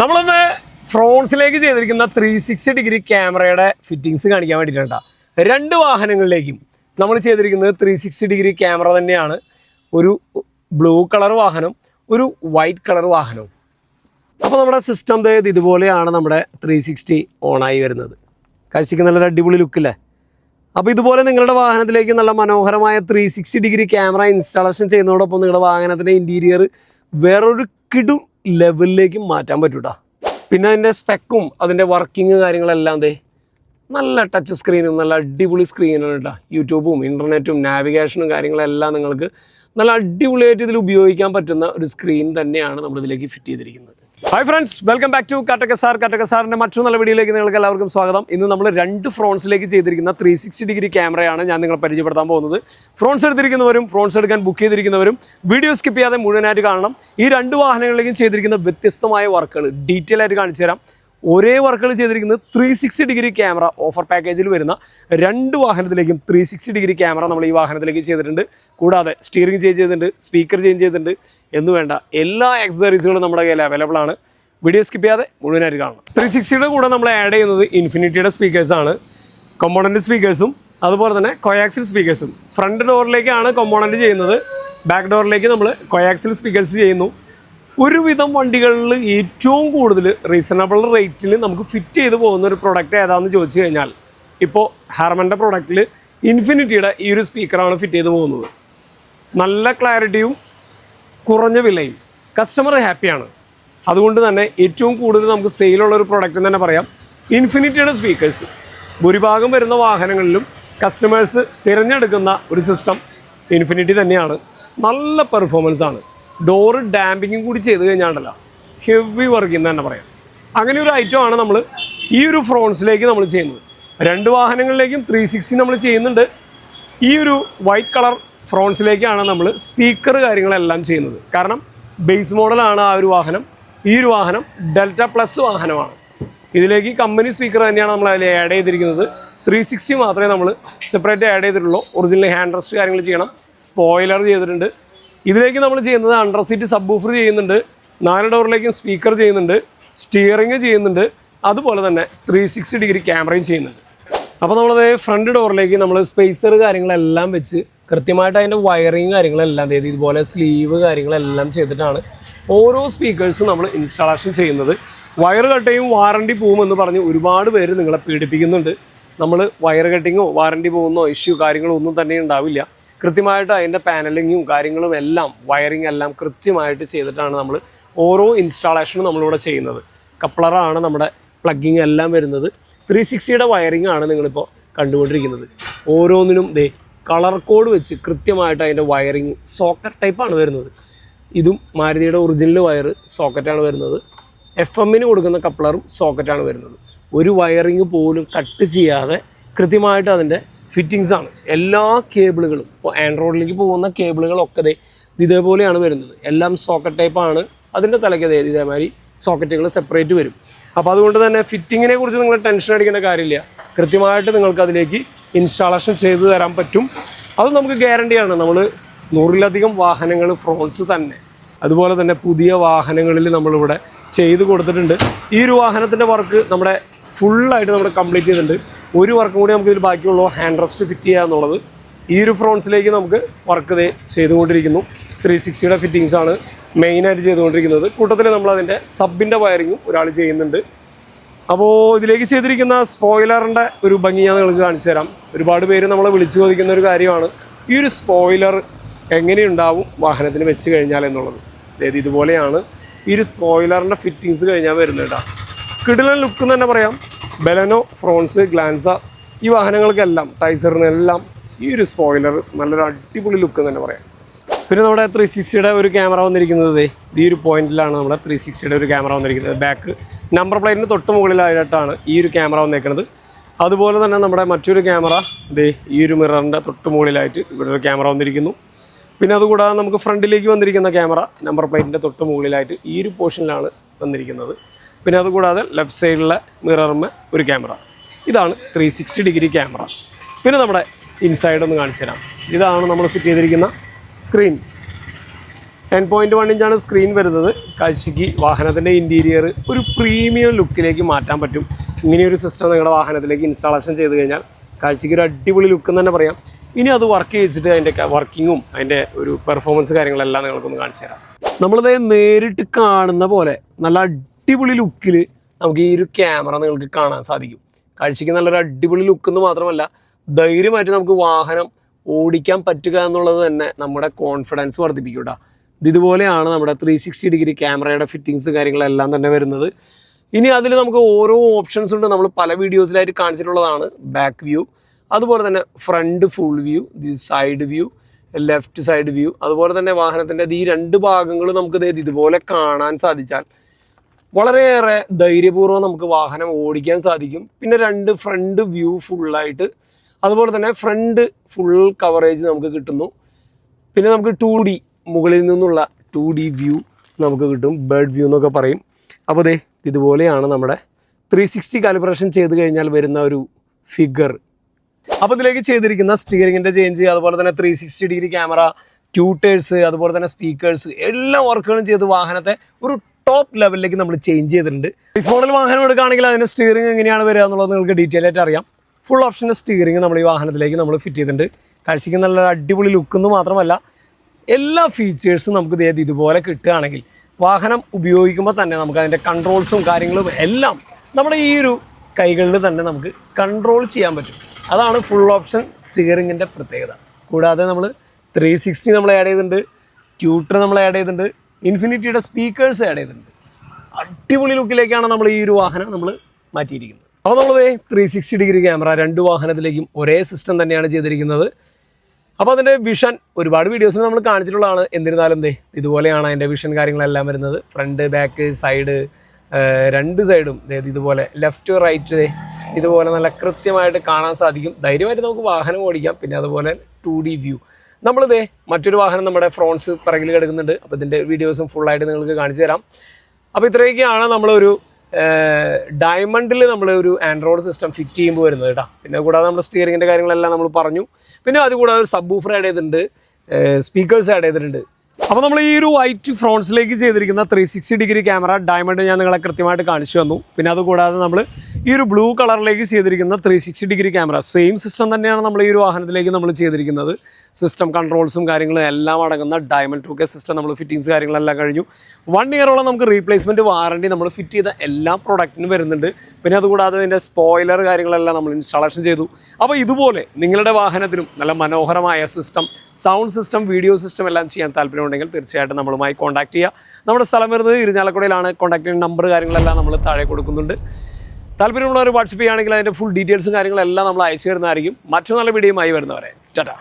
നമ്മളിന്ന് ഫ്രോൺസിലേക്ക് ചെയ്തിരിക്കുന്ന ത്രീ സിക്സ്റ്റി ഡിഗ്രി ക്യാമറയുടെ ഫിറ്റിങ്സ് കാണിക്കാൻ വേണ്ടിയിട്ടാണ് രണ്ട് വാഹനങ്ങളിലേക്കും നമ്മൾ ചെയ്തിരിക്കുന്നത് ത്രീ സിക്സ്റ്റി ഡിഗ്രി ക്യാമറ തന്നെയാണ്. ഒരു ബ്ലൂ കളർ വാഹനം ഒരു വൈറ്റ് കളർ വാഹനവും. അപ്പോൾ നമ്മുടെ സിസ്റ്റം ഇതുപോലെയാണ് നമ്മുടെ ത്രീ സിക്സ്റ്റി ഓണായി വരുന്നത്. കാഴ്ചയ്ക്ക് നല്ലൊരു അടിപൊളി ലുക്കില്ലേ അപ്പോൾ ഇതുപോലെ നിങ്ങളുടെ വാഹനത്തിലേക്ക് നല്ല മനോഹരമായ three sixty degree camera installation ചെയ്യുന്നതോടൊപ്പം നിങ്ങളുടെ വാഹനത്തിന്റെ ഇന്റീരിയർ വേറൊരു കിടു ലെവലിലേക്ക് മാറ്റാൻ പറ്റൂട്ടാ. പിന്നെ അതിന്റെ സ്പെക്കും അതിന്റെ വർക്കിങ് കാര്യങ്ങളെല്ലാം ദേ നല്ല ടച്ച് സ്ക്രീനും നല്ല അടിപൊളി സ്ക്രീനാണ് കേട്ടോ. യൂട്യൂബും ഇന്റർനെറ്റും നാവിഗേഷനും കാര്യങ്ങളെല്ലാം നിങ്ങൾക്ക് നല്ല അടിപൊളിയായിട്ട് ഇതിൽ ഉപയോഗിക്കാൻ പറ്റുന്ന ഒരു സ്ക്രീൻ തന്നെയാണ് നമ്മളിതിലേക്ക് ഫിറ്റ് ചെയ്തിരിക്കുന്നത്. Hi friends welcome back to Kattaka sir Kattaka സാറിന്റെ മറ്റൊരു നല്ല വീഡിയോയിലേക്ക് നിങ്ങൾക്ക് എല്ലാവർക്കും സ്വാഗതം. ഇന്ന് നമ്മൾ രണ്ട് ഫ്രോൺസിലേക്ക് ചെയ്തിരിക്കുന്ന ത്രീ സിക്സ്റ്റി ഡിഗ്രി ക്യാമറയാണ് ഞാൻ നിങ്ങളെ പരിചയപ്പെടുത്താൻ പോകുന്നത്. ഫ്രോൺസ് എടുത്തിരിക്കുന്നവരും ഫ്രോൺസ് എടുക്കാൻ ബുക്ക് ചെയ്തിരിക്കുന്നവരും വീഡിയോ സ്കിപ്പ് ചെയ്യാതെ മുഴുവനായിട്ട് കാണണം. ഈ രണ്ട് വാഹനങ്ങളിലേക്കും ചെയ്തിരിക്കുന്ന വ്യത്യസ്തമായ വർക്കുകൾ ഡീറ്റെയിൽ ആയിട്ട് കാണിച്ചു തരാം ഒരേ വർക്കുകൾ ചെയ്തിരിക്കുന്നത് three sixty degree camera offer പാക്കേജിൽ വരുന്ന രണ്ട് വാഹനത്തിലേക്കും ത്രീ സിക്സ്റ്റി ഡിഗ്രി ക്യാമറ നമ്മൾ ഈ വാഹനത്തിലേക്ക് ചെയ്തിട്ടുണ്ട്. കൂടാതെ സ്റ്റിയറിംഗ് ചേഞ്ച് ചെയ്തിട്ടുണ്ട് സ്പീക്കർ ചേഞ്ച് ചെയ്തിട്ടുണ്ട് എന്ന് വേണ്ട എല്ലാ എക്സസറീസുകളും നമ്മുടെ കയ്യിൽ അവൈലബിൾ ആണ്. വീഡിയോ സ്കിപ്പ് ചെയ്യാതെ മുഴുവനായിട്ട് കാണണം. ത്രീ സിക്സ്റ്റിയുടെ കൂടെ നമ്മൾ ആഡ് ചെയ്യുന്നത് ഇൻഫിനിറ്റിയുടെ സ്പീക്കേഴ്സാണ് കൊമ്പോണന്റ് സ്പീക്കേഴ്സും അതുപോലെ തന്നെ കൊയാക്സിൽ സ്പീക്കേഴ്സും ഫ്രണ്ട് ഡോറിലേക്കാണ് കൊമ്പോണന്റ് ചെയ്യുന്നത്. ബാക്ക് ഡോറിലേക്ക് നമ്മൾ കൊയാക്സിൽ സ്പീക്കേഴ്സ് ചെയ്യുന്നു. ഒരുവിധം വണ്ടികളിൽ ഏറ്റവും കൂടുതൽ റീസണബിൾ റേറ്റിൽ നമുക്ക് ഫിറ്റ് ചെയ്ത് പോകുന്ന ഒരു പ്രൊഡക്റ്റ് ഏതാണെന്ന് ചോദിച്ചു കഴിഞ്ഞാൽ ഇപ്പോൾ ഹാർമന്റെ പ്രൊഡക്റ്റിൽ ഇൻഫിനിറ്റിയുടെ ഈ ഒരു സ്പീക്കറാണ് ഫിറ്റ് ചെയ്ത് പോകുന്നത്. നല്ല ക്ലാരിറ്റിയും കുറഞ്ഞ വിലയും. കസ്റ്റമർ ഹാപ്പിയാണ് അതുകൊണ്ട് തന്നെ ഏറ്റവും കൂടുതൽ നമുക്ക് സെയിലുള്ള ഒരു പ്രൊഡക്റ്റ് എന്ന് തന്നെ പറയാം ഇൻഫിനിറ്റിയുടെ സ്പീക്കേഴ്സ് ഭൂരിഭാഗം വരുന്ന വാഹനങ്ങളിലും കസ്റ്റമേഴ്സ് തിരഞ്ഞെടുക്കുന്ന ഒരു സിസ്റ്റം ഇൻഫിനിറ്റി തന്നെയാണ്. നല്ല പെർഫോമൻസ് ആണ്. ഡോറ് ഡാമ്പിങ്ങും കൂടി ചെയ്ത് കഴിഞ്ഞാണ്ടല്ലോ. ഹെവി വർക്ക് എന്ന് തന്നെ പറയാം. അങ്ങനെ ഒരു ഐറ്റമാണ് നമ്മൾ ഈ ഒരു ഫ്രോൺസിലേക്ക് നമ്മൾ ചെയ്യുന്നത്. രണ്ട് വാഹനങ്ങളിലേക്കും ത്രീ സിക്സ്റ്റി നമ്മൾ ചെയ്യുന്നുണ്ട്. ഈ ഒരു വൈറ്റ് കളർ ഫ്രോൺസിലേക്കാണ് നമ്മൾ സ്പീക്കർ കാര്യങ്ങളെല്ലാം ചെയ്യുന്നത്. കാരണം ബേസ് മോഡലാണ് ആ ഒരു വാഹനം. ഈ ഒരു വാഹനം ഡെൽറ്റ പ്ലസ് വാഹനമാണ്. ഇതിലേക്ക് കമ്പനി സ്പീക്കർ തന്നെയാണ് നമ്മൾ അതിൽ ആഡ് ചെയ്തിരിക്കുന്നത്. ത്രീ സിക്സ്റ്റി മാത്രമേ നമ്മൾ സെപ്പറേറ്റ് ആഡ് ചെയ്തിട്ടുള്ളൂ. ഒറിജിനൽ ഹാൻഡ് റെസ്റ്റ് കാര്യങ്ങൾ ചെയ്യണം. സ്പോയിലർ ചെയ്തിട്ടുണ്ട്. ഇതിലേക്ക് നമ്മൾ ചെയ്യുന്നത് അണ്ടർ സീറ്റ് സബ് ഊഫർ ചെയ്യുന്നുണ്ട്. നാല് ഡോറിലേക്കും സ്പീക്കർ ചെയ്യുന്നുണ്ട്. സ്റ്റിയറിങ് ചെയ്യുന്നുണ്ട്. അതുപോലെ തന്നെ ത്രീ സിക്സ്റ്റി ഡിഗ്രി ക്യാമറയും ചെയ്യുന്നുണ്ട്. അപ്പോൾ നമ്മളത് ഫ്രണ്ട് ഡോറിലേക്ക് നമ്മൾ സ്പേസർ കാര്യങ്ങളെല്ലാം വെച്ച് കൃത്യമായിട്ട് അതിന്റെ വയറിങ് കാര്യങ്ങളെല്ലാം ചെയ്ത് ഇതുപോലെ സ്ലീവ് കാര്യങ്ങളെല്ലാം ചെയ്തിട്ടാണ് ഓരോ സ്പീക്കേഴ്സും നമ്മൾ ഇൻസ്റ്റാളേഷൻ ചെയ്യുന്നത്. വയർ കട്ടയും വാറണ്ടി പോകുമെന്ന് പറഞ്ഞ് ഒരുപാട് പേര് നിങ്ങളെ പീഡിപ്പിക്കുന്നുണ്ട്. നമ്മൾ വയർ കട്ടിങ്ങോ വാറണ്ടി പോകുന്നോ ഇഷ്യൂ കാര്യങ്ങളോ ഒന്നും തന്നെ ഉണ്ടാവില്ല. കൃത്യമായിട്ട് അതിന്റെ പാനലിങ്ങും കാര്യങ്ങളും എല്ലാം വയറിങ് എല്ലാം കൃത്യമായിട്ട് ചെയ്തിട്ടാണ് നമ്മൾ ഓരോ ഇൻസ്റ്റാളേഷനും നമ്മളിവിടെ ചെയ്യുന്നത്. കപ്ലറാണ് നമ്മുടെ പ്ലഗിങ് എല്ലാം വരുന്നത്. ത്രീ സിക്സ്റ്റിയുടെ വയറിംഗ് ആണ് നിങ്ങളിപ്പോൾ കണ്ടുകൊണ്ടിരിക്കുന്നത്. ഓരോന്നിനും ദേ കളർ കോഡ് വെച്ച് കൃത്യമായിട്ട് അതിന്റെ വയറിങ് സോക്കറ്റ് ടൈപ്പാണ് വരുന്നത്. ഇതും മാരുതിയുടെ ഒറിജിനൽ വയർ സോക്കറ്റാണ് വരുന്നത്. എഫ് എമ്മിന് കൊടുക്കുന്ന കപ്ലറും സോക്കറ്റാണ് വരുന്നത്. ഒരു വയറിങ് പോലും കട്ട് ചെയ്യാതെ കൃത്യമായിട്ട് അതിന്റെ ഫിറ്റിങ്സ് ആണ്. എല്ലാ കേബിളുകളും. ഇപ്പോൾ ആൻഡ്രോയിഡിലേക്ക് പോകുന്ന കേബിളുകളൊക്കെ ഇതേപോലെയാണ് വരുന്നത്. എല്ലാം സോക്കറ്റ് ടൈപ്പാണ് അതിന്റെ തലയ്ക്ക് ദേ ഇതേമാതിരി സോക്കറ്റുകൾ സെപ്പറേറ്റ് വരും. അപ്പോൾ അതുകൊണ്ട് തന്നെ ഫിറ്റിങ്ങിനെ കുറിച്ച് നിങ്ങൾ ടെൻഷൻ അടിക്കേണ്ട കാര്യമില്ല. കൃത്യമായിട്ട് നിങ്ങൾക്ക് അതിലേക്ക് ഇൻസ്റ്റാളേഷൻ ചെയ്തു തരാൻ പറ്റും. അത് നമുക്ക് ഗ്യാരണ്ടിയാണ് നമ്മൾ നൂറിലധികം വാഹനങ്ങൾ ഫ്രോൺസ് തന്നെ. അതുപോലെ തന്നെ പുതിയ വാഹനങ്ങളിൽ നമ്മളിവിടെ ചെയ്ത് കൊടുത്തിട്ടുണ്ട്. ഈ ഒരു വാഹനത്തിന്റെ വർക്ക് നമ്മുടെ ഫുള്ളായിട്ട് നമ്മൾ കംപ്ലീറ്റ് ചെയ്തിട്ടുണ്ട്. ഒരു വർക്കും കൂടി നമുക്ക് ഇതിൽ ബാക്കിയുള്ളൂ. ഹാൻഡ് റെസ്റ്റ് ഫിറ്റ് ചെയ്യുക എന്നുള്ളത്. ഈ ഒരു ഫ്രോൺസിലേക്ക് നമുക്ക് വർക്ക് ചെയ്തുകൊണ്ടിരിക്കുന്നു. ത്രീ സിക്സ്റ്റിയുടെ ഫിറ്റിങ്സ് ആണ് മെയിനായിട്ട് ചെയ്തുകൊണ്ടിരിക്കുന്നത്. കൂട്ടത്തിൽ നമ്മൾ അതിന്റെ സബിന്റെ വയറിങ്ങും ഒരാൾ ചെയ്യുന്നുണ്ട്. അപ്പോൾ ഇതിലേക്ക് ചെയ്തിരിക്കുന്ന സ്പോയിലറിന്റെ ഒരു ഭംഗി ഞാൻ നിങ്ങൾക്ക് കാണിച്ചു തരാം. ഒരുപാട് പേര് നമ്മളെ വിളിച്ചു ചോദിക്കുന്ന ഒരു കാര്യമാണ്. ഈ ഒരു സ്പോയിലർ എങ്ങനെയുണ്ടാവും വാഹനത്തിന് വെച്ച് കഴിഞ്ഞാൽ എന്നുള്ളത്. അതായത് ഇതുപോലെയാണ് ഈ ഒരു സ്പോയിലറിന്റെ ഫിറ്റിങ്സ് കഴിഞ്ഞാൽ വരുന്നത് കേട്ടോ. കിടിലൻ ലുക്ക് എന്ന് തന്നെ പറയാം. ബെലനോ ഫ്രോൺസ് ഗ്ലാൻസ ഈ വാഹനങ്ങൾക്കെല്ലാം ടൈസറിനെല്ലാം ഈ ഒരു സ്പോയിലർ നല്ലൊരു അടിപൊളി ലുക്ക് എന്ന് തന്നെ പറയാം. പിന്നെ നമ്മുടെ ത്രീ സിക്സ്റ്റിയുടെ ഒരു ക്യാമറ വന്നിരിക്കുന്നത് ഈ ഒരു പോയിന്റിലാണ് നമ്മുടെ ത്രീ സിക്സ്റ്റിയുടെ ഒരു ക്യാമറ വന്നിരിക്കുന്നത്. ബാക്ക് നമ്പർ പ്ലേറ്റിന് തൊട്ട് മുകളിലായിട്ടാണ് ഈ ഒരു ക്യാമറ വന്നേക്കുന്നത് അതുപോലെ തന്നെ നമ്മുടെ മറ്റൊരു ക്യാമറ ദേ ഈ ഒരു മിററിന്റെ തൊട്ട് മുകളിലായിട്ട് ഇവിടെ ഒരു ക്യാമറ വന്നിരിക്കുന്നു. പിന്നെ അതുകൂടാതെ നമുക്ക് ഫ്രണ്ടിലേക്ക് വന്നിരിക്കുന്ന ക്യാമറ നമ്പർ പ്ലേറ്റിന്റെ തൊട്ട് മുകളിലായിട്ട് ഈ ഒരു പോർഷനിലാണ് വന്നിരിക്കുന്നത്. പിന്നെ അതുകൂടാതെ ലെഫ്റ്റ് സൈഡിലെ മിററുമ്മ ഒരു ക്യാമറ ഇതാണ് ത്രീ സിക്സ്റ്റി ഡിഗ്രി ക്യാമറ പിന്നെ നമ്മുടെ ഇൻസൈഡ് ഒന്ന് കാണിച്ചു തരാം. ഇതാണ് നമ്മൾ ഫിറ്റ് ചെയ്തിരിക്കുന്ന സ്ക്രീൻ ടെൻ പോയിന്റ് വൺ ഇഞ്ചാണ് സ്ക്രീൻ വരുന്നത്. കാഴ്ചയ്ക്ക് വാഹനത്തിന്റെ ഇന്റീരിയർ ഒരു പ്രീമിയം ലുക്കിലേക്ക് മാറ്റാൻ പറ്റും. ഇങ്ങനെയൊരു സിസ്റ്റം നിങ്ങളുടെ വാഹനത്തിലേക്ക് ഇൻസ്റ്റാളേഷൻ ചെയ്ത് കഴിഞ്ഞാൽ കാഴ്ചയ്ക്ക് ഒരു അടിപൊളി ലുക്ക് എന്ന് തന്നെ പറയാം. ഇനി അത് വർക്ക് ചെയ്തിട്ട് അതിന്റെ വർക്കിങ്ങും അതിന്റെ ഒരു പെർഫോമൻസ് കാര്യങ്ങളെല്ലാം നിങ്ങൾക്കൊന്ന് കാണിച്ചു തരാം. നമ്മളിത് നേരിട്ട് കാണുന്ന പോലെ നല്ല അടിപൊളി ലുക്കിൽ നമുക്ക് ഈ ഒരു ക്യാമറ നിങ്ങൾക്ക് കാണാൻ സാധിക്കും. കാഴ്ചയ്ക്ക് നല്ലൊരു അടിപൊളി ലുക്ക് എന്ന് മാത്രമല്ല ധൈര്യമായിട്ട് നമുക്ക് വാഹനം ഓടിക്കാൻ പറ്റുക എന്നുള്ളത് തന്നെ നമ്മുടെ കോൺഫിഡൻസ് വർദ്ധിപ്പിക്കും ഇത് ഇതുപോലെയാണ് നമ്മുടെ ത്രീ സിക്സ്റ്റി ഡിഗ്രി ക്യാമറയുടെ ഫിറ്റിങ്സ് കാര്യങ്ങളെല്ലാം തന്നെ വരുന്നത്. ഇനി അതിൽ നമുക്ക് ഓരോ ഓപ്ഷൻസ് ഉണ്ട്. നമ്മൾ പല വീഡിയോസിലായിട്ട് കാണിച്ചിട്ടുള്ളതാണ്. ബാക്ക് വ്യൂ അതുപോലെ തന്നെ front full view the side view left side view അതുപോലെ തന്നെ വാഹനത്തിന്റെ ഈ രണ്ട് ഭാഗങ്ങളും നമുക്ക് ഇതുപോലെ കാണാൻ സാധിച്ചാൽ വളരെയേറെ ധൈര്യപൂർവം നമുക്ക് വാഹനം ഓടിക്കാൻ സാധിക്കും. പിന്നെ രണ്ട് ഫ്രണ്ട് വ്യൂ ഫുള്ളായിട്ട് അതുപോലെ തന്നെ ഫ്രണ്ട് ഫുൾ കവറേജ് നമുക്ക് കിട്ടുന്നു. പിന്നെ നമുക്ക് ടു ഡി മുകളിൽ നിന്നുള്ള ടു ഡി വ്യൂ നമുക്ക് കിട്ടും. ബേർഡ് വ്യൂ എന്നൊക്കെ പറയും. അപ്പോൾ ദേ ഇതുപോലെയാണ് നമ്മുടെ ത്രീ സിക്സ്റ്റി കാലിബ്രേഷൻ ചെയ്ത് കഴിഞ്ഞാൽ വരുന്ന ഒരു ഫിഗർ അപ്പോൾ ഇതിലേക്ക് ചെയ്തിരിക്കുന്ന സ്റ്റിയറിങ്ങിന്റെ ചേഞ്ച് അതുപോലെ തന്നെ three sixty degree camera tweeters അതുപോലെ തന്നെ സ്പീക്കേഴ്സ് എല്ലാ വർക്കുകളും ചെയ്ത് വാഹനത്തെ ഒരു ടോപ്പ് ലെവലിലേക്ക് നമ്മൾ ചേഞ്ച് ചെയ്തിട്ടുണ്ട്. ബേസ് മോഡൽ വാഹനം എടുക്കുകയാണെങ്കിൽ അതിന്റെ സ്റ്റിയറിംഗ് എങ്ങനെയാണ് വരിക എന്നുള്ളത് നിങ്ങൾക്ക് ഡീറ്റെയിൽ ആയിട്ട് അറിയാം. ഫുൾ ഓപ്ഷന്റെ സ്റ്റിയറിംഗ് നമ്മൾ ഈ വാഹനത്തിലേക്ക് നമ്മൾ ഫിറ്റ് ചെയ്തിട്ടുണ്ട്. കാഴ്ചയ്ക്ക് നല്ല അടിപൊളി ലുക്ക് എന്ന് മാത്രമല്ല എല്ലാ ഫീച്ചേഴ്സും നമുക്ക് ഇതേ ഇതുപോലെ കിട്ടുകയാണെങ്കിൽ വാഹനം ഉപയോഗിക്കുമ്പോൾ തന്നെ നമുക്ക് അതിന്റെ കൺട്രോൾസും കാര്യങ്ങളും എല്ലാം നമ്മുടെ ഈ ഒരു കൈകളിൽ തന്നെ നമുക്ക് കൺട്രോൾ ചെയ്യാൻ പറ്റും. അതാണ് ഫുൾ ഓപ്ഷൻ സ്റ്റിയറിങ്ങിന്റെ പ്രത്യേകത. കൂടാതെ നമ്മൾ ത്രീ സിക്സ്റ്റി നമ്മൾ ആഡ് ചെയ്തിട്ടുണ്ട്. ട്യൂട്ടർ നമ്മൾ ആഡ് ചെയ്തിട്ടുണ്ട്. ഇൻഫിനിറ്റിയുടെ സ്പീക്കേഴ്സ് ആഡ് ചെയ്തിട്ടുണ്ട്. അടിപൊളി ലുക്കിലേക്കാണ് നമ്മൾ ഈ ഒരു വാഹനം നമ്മൾ മാറ്റിയിരിക്കുന്നത്. അപ്പോൾ നമ്മൾ ത്രീ സിക്സ്റ്റി ഡിഗ്രി ക്യാമറ രണ്ട് വാഹനത്തിലേക്കും ഒരേ സിസ്റ്റം തന്നെയാണ് ചെയ്തിരിക്കുന്നത്. അപ്പോൾ അതിന്റെ വിഷൻ ഒരുപാട് വീഡിയോസിൽ നമ്മൾ കാണിച്ചിട്ടുള്ളതാണ്. എന്നിരുന്നാലും ദേ ഇതുപോലെയാണ് അതിന്റെ വിഷൻ കാര്യങ്ങളെല്ലാം വരുന്നത്. ഫ്രണ്ട് ബാക്ക് സൈഡ് രണ്ട് സൈഡും ഇതുപോലെ ലെഫ്റ്റ് റൈറ്റ് ഇതുപോലെ നല്ല കൃത്യമായിട്ട് കാണാൻ സാധിക്കും. ധൈര്യമായിട്ട് നമുക്ക് വാഹനം ഓടിക്കാം. പിന്നെ അതുപോലെ ടു ഡി വ്യൂ നമ്മളിതേ മറ്റൊരു വാഹനം നമ്മുടെ ഫ്രോൺസ് പിറകിൽ കിടക്കുന്നുണ്ട്. അപ്പോൾ ഇതിന്റെ വീഡിയോസും ഫുള്ളായിട്ട് നിങ്ങൾക്ക് കാണിച്ചു തരാം. അപ്പോൾ ഇത്രയൊക്കെയാണ് നമ്മളൊരു ഡയമണ്ടിൽ നമ്മൾ ഒരു ആൻഡ്രോയിഡ് സിസ്റ്റം ഫിറ്റ് ചെയ്യുമ്പോൾ വരുന്നത് കേട്ടോ. പിന്നെ കൂടാതെ നമ്മൾ സ്റ്റിയറിങ്ങിന്റെ കാര്യങ്ങളെല്ലാം നമ്മൾ പറഞ്ഞു. പിന്നെ അതുകൂടാതെ ഒരു സബ് ബൂഫർ ആഡ് ചെയ്തിട്ടുണ്ട് സ്പീക്കേഴ്സ് ആഡ് ചെയ്തിട്ടുണ്ട്. അപ്പോൾ നമ്മൾ ഈ ഒരു വൈറ്റ് ഫ്രോൺസിലേക്ക് ചെയ്തിരിക്കുന്ന three sixty degree camera diamond ഞാൻ നിങ്ങളെ കൃത്യമായിട്ട് കാണിച്ചു തന്നു. പിന്നെ അതുകൂടാതെ നമ്മൾ ഈ ഒരു ബ്ലൂ കളറിലേക്ക് ചെയ്തിരിക്കുന്ന three sixty degree camera same system തന്നെയാണ് നമ്മൾ ഈ ഒരു വാഹനത്തിലേക്ക് നമ്മൾ ചെയ്തിരിക്കുന്നത്. സിസ്റ്റം കൺട്രോൾസും കാര്യങ്ങളും എല്ലാം അടങ്ങുന്ന ഡയമണ്ട് ടു കെ സിസ്റ്റം നമ്മൾ ഫിറ്റിങ്സ് കാര്യങ്ങളെല്ലാം കഴിഞ്ഞു. വൺ ഇയറോളം നമുക്ക് റീപ്ലേസ്മെന്റ് വാറണ്ടി നമ്മൾ ഫിറ്റ് ചെയ്ത എല്ലാ പ്രൊഡക്റ്റിനും വരുന്നുണ്ട്. പിന്നെ അതുകൂടാതെ ഇതിന്റെ സ്പോയിലർ കാര്യങ്ങളെല്ലാം നമ്മൾ ഇൻസ്റ്റാളേഷൻ ചെയ്തു. അപ്പോൾ ഇതുപോലെ നിങ്ങളുടെ വാഹനത്തിനും നല്ല മനോഹരമായ system sound system video system എല്ലാം ചെയ്യാൻ താല്പര്യമുണ്ടെങ്കിൽ തീർച്ചയായിട്ടും നമ്മളുമായി കോൺടാക്ട് ചെയ്യുക നമ്മുടെ സ്ഥലം വരുന്നത് ഇരിഞ്ഞാലക്കുടയിലാണ്. കോൺടാക്ട് ചെയ്യുന്ന നമ്പർ കാര്യങ്ങളെല്ലാം നമ്മൾ താഴെ കൊടുക്കുന്നുണ്ട്. താല്പര്യമുള്ളവർ വാട്സപ്പ് ചെയ്യുകയാണെങ്കിൽ അതിന്റെ ഫുൾ ഡീറ്റെയിൽസും കാര്യങ്ങളെല്ലാം നമ്മൾ അയച്ചു തരുന്നതായിരിക്കും. മറ്റു നല്ല വീഡിയോയുമായി വരുന്നവരെ. ചേട്ടാ